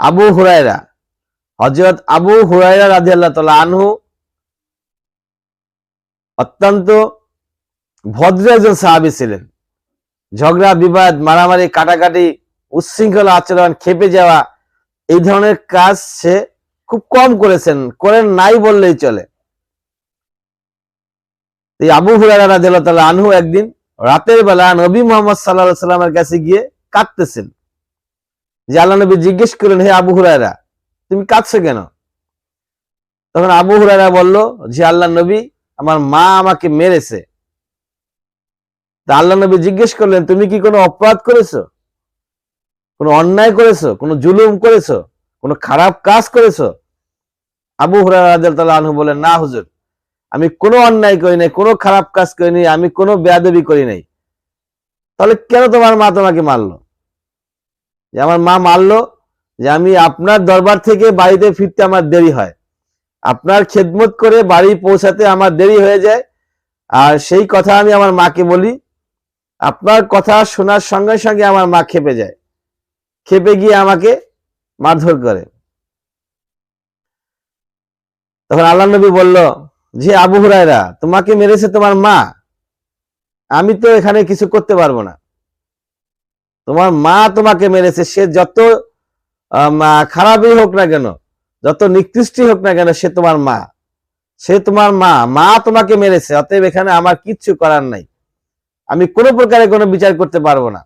আবু হুরায়রা, হযরত আবু হুরায়রা রাদিয়াল্লাহু তাআলা আনহু অত্যন্ত ভদ্র একজন সাহাবী ছিলেন। ঝগড়া, বিবাদ, মারামারি, কাটাকাটি, উচ্ছৃঙ্খল আচরণ, খেপে যাওয়া, এই ধরনের কাজ সে খুব কম করেছেন, করেন নাই বললেই চলে। এই আবু হুরায়রা রাদিয়াল্লাহু তাআলা আনহু একদিন রাতের বেলা নবী মোহাম্মদ সাল্লাহ সাল্লামের কাছে গিয়ে কাঁদতেছেন। যে আল্লাহ নবী জিজ্ঞেস করলেন, হে আবু হুরায়রা, তুমি কাঁদছো কেন? তখন আবু হুরায়রা বলল, যে আল্লাহ নবী আমার মা আমাকে মেরেছে। তা আল্লাহ নবী জিজ্ঞেস করলেন, তুমি কি কোনো অপরাধ করেছ? কোনো অন্যায় করেছ? কোনো জুলুম করেছ? কোনো খারাপ কাজ করেছ? আবু হুরায়রা আনহু বলেন না হুজুর আমি কোনো অন্যায় করি নাই, কোনো খারাপ কাজ করিনি আমি কোনো বেয়াদবি করি নাই। তাহলে কেন তোমার মা তোমাকে মারলো? যে আমার মা মারলো যে আমি আপনার দরবার থেকে বাড়িতে ফিরতে আমার দেরি হয়। আপনার খেদমত করে বাড়ি পৌঁছাতে আমার দেরি হয়ে যায়। আর সেই কথা আমি আমার মাকে বলি, আপনার কথা শোনার সঙ্গে সঙ্গে আমার মা খেপে যায়। খেপে গিয়ে আমাকে মারধর করে। তখন আল্লাহ নবী বলল যে আবু হুরায়রা, তোমাকে মেরেছে তোমার মা, আমি তো এখানে কিছু করতে পারব না। তোমার মা তোমাকে মেরেছে, সে যত খারাপই হোক না কেন, যত নিকৃষ্টি হোক না কেন, সে তোমার মা। সে তোমার মা মা তোমাকে মেরেছে, অতএব এখানে আমার কিচ্ছু করার নাই। আমি কোনো প্রকারে কোনো বিচার করতে পারব না।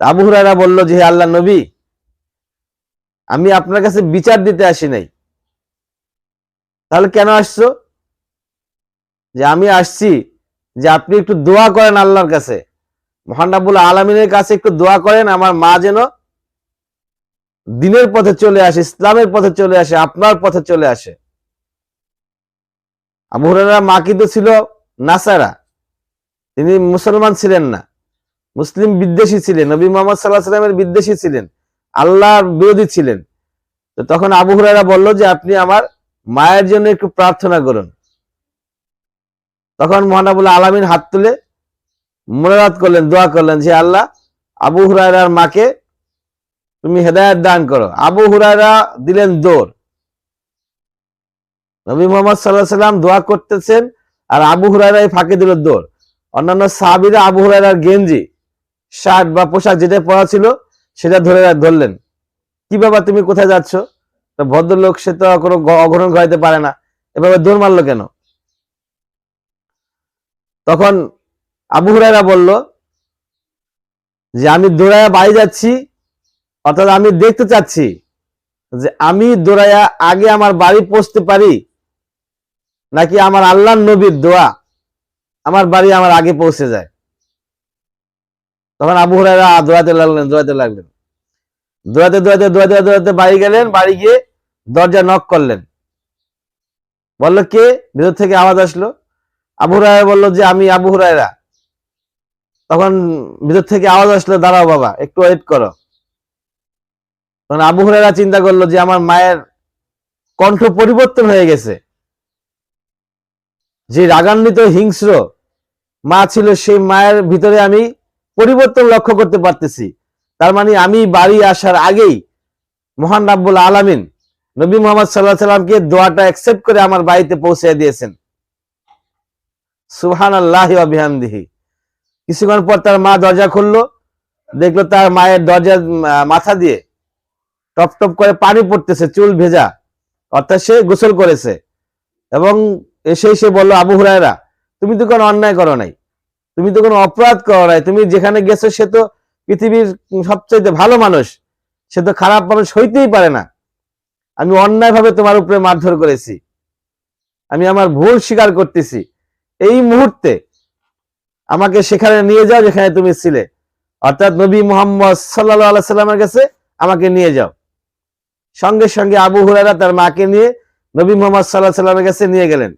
আবু হুরায়রা বলল যে আল্লাহ নবী, আমি আপনার কাছে বিচার দিতে আসি নাই। তাহলে কেন আসছো? যে আমি আসছি যে আপনি একটু দোয়া করেন আল্লাহর কাছে। মহান রাব্বুল আলমিনের কাছে একটু দোয়া করেন, আমার মা যেন দিনের পথে চলে আসে, ইসলামের পথে চলে আসে, আপনার পথে চলে আসে। আবু মা কিন্তু ছিল নাসারা। তিনি মুসলমান ছিলেন না। মুসলিম বিদ্বেষী ছিলেন। নবী মোহাম্মদ সাল্লাহ সাল্লামের বিদ্বেষী ছিলেন। আল্লাহর বিরোধী ছিলেন। তো তখন আবু হুরায়রা বলল যে, আপনি আমার মায়ের জন্য একটু প্রার্থনা করুন। তখন মহানাবুল আলমিন হাত তুলে মোনাজাত করলেন, দোয়া করলেন, যে আল্লাহ, আবু হুরায়রার মাকে তুমি হেদায়ত দান করো। আবু হুরায়রা দিলেন দৌড় নবী মোহাম্মদ সাল্লাহ সাল্লাম দোয়া করতেছেন আর আবু হুরায়রাই ফাঁকে দিল দৌড় অন্যান্য সাহাবিরা আবু হুরায়রার গেঞ্জি, শার্ট বা পোশাক যেটা পরা ছিল সেটা ধরে ধরলেন। কি বাবা, তুমি কোথায় যাচ্ছ? তো ভদ্রলোক সে তো কোনো অঘটন ঘটাইতে পারে না। এভাবে দৌড় মারলো কেন? তখন আবু হুরায়রা বলল যে, আমি দৌড়ায়া বাড়ি যাচ্ছি, অর্থাৎ আমি দেখতে চাচ্ছি যে, আমি দৌড়ায়া আগে আমার বাড়ি পৌঁছতে পারি নাকি আমার আল্লাহ নবীর দোয়া আমার বাড়ি আমার আগে পৌঁছে যায়? তখন আবু হুরায়রা দৌড়াতে লাগলেন দৌড়াতে লাগলেন। দৌড়াতে দোয়াতে দোয়াতে দৌড়াতে বাড়ি গেলেন, বাড়ি গিয়ে দরজা নক করলেন। বলল, কে? ভেতর থেকে আওয়াজ আসলো। আবু হুরায়রা বলল যে, আমি আবু হুরায়রা। তখন ভিতর থেকে আওয়াজ আসলো, দাঁড়াও বাবা, একটু ওয়েট করো। তখন আবু হুরায়রা চিন্তা করল যে, আমার মায়ের কণ্ঠ পরিবর্তন হয়ে গেছে। যে রাগান্বিত, হিংস্র মা ছিল, সেই মায়ের ভিতরে আমি পরিবর্তন লক্ষ্য করতে পারতেছি। তার মানে আমি বাড়ি আসার আগেই মহান রাব্বুল আলামিন নবী মোহাম্মদ সাল্লাহ সাল্লামকে দোয়াটা অ্যাকসেপ্ট করে আমার বাড়িতে পৌঁছে দিয়েছেন। সুহান আল্লাহ বিহামদিহি। কিছুক্ষণ পর তার মা দরজা খুললো, দেখল তার মায়ের দরজার মাথা দিয়ে টপ টপ করে পানি পড়তেছে, চুল ভেজা। অর্থাৎ সে গোসল করেছে। এবং এসে সে বলল, আবু হুরায়রা, তুমি তো কোনো অন্যায় করো নাই। তুমি তো কোনো অপরাধ করো নাই। তুমি যেখানে গেছো সে তো পৃথিবীর সবচাইতে ভালো মানুষ, সে তো খারাপ মানুষ হইতেই পারে না। আমি অন্যায়ভাবে তোমার উপরে মারধর করেছি। আমি আমার ভুল স্বীকার করতেছি। এই মুহূর্তে আমাকে সেখানে নিয়ে যাও যেখানে তুমি ছিলে। অর্থাৎ নবী মোহাম্মদ সাল্লাহ সাল্লামের কাছে আমাকে নিয়ে যাও। সঙ্গে সঙ্গে আবু হুরারা তার মাকে নিয়ে নবী মোহাম্মদ সাল্লাহ সাল্লামের কাছে নিয়ে গেলেন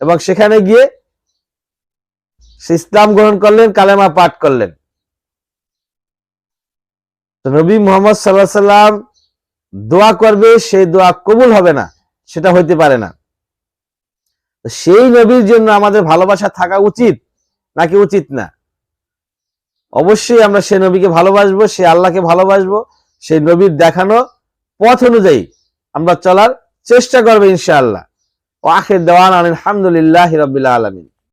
এবং সেখানে গিয়ে ইসলাম গ্রহণ করলেন, কালেমা পাঠ করলেন। তো নবী মোহাম্মদ সাল্লাহ সাল্লাম দোয়া করবে, সেই দোয়া কবুল হবে না, সেটা হইতে পারে না। সেই নবীর জন্য আমাদের ভালোবাসা থাকা উচিত নাকি উচিত না? অবশ্যই আমরা সেই নবীকে ভালোবাসবো, সেই আল্লাহকে ভালোবাসবো, সেই নবীর দেখানো পথ অনুযায়ী আমরা চলার চেষ্টা করব ইনশাআল্লাহ। ও আখের দেওয়ান আলহামদুলিল্লাহ রবিল্লা আলমিন।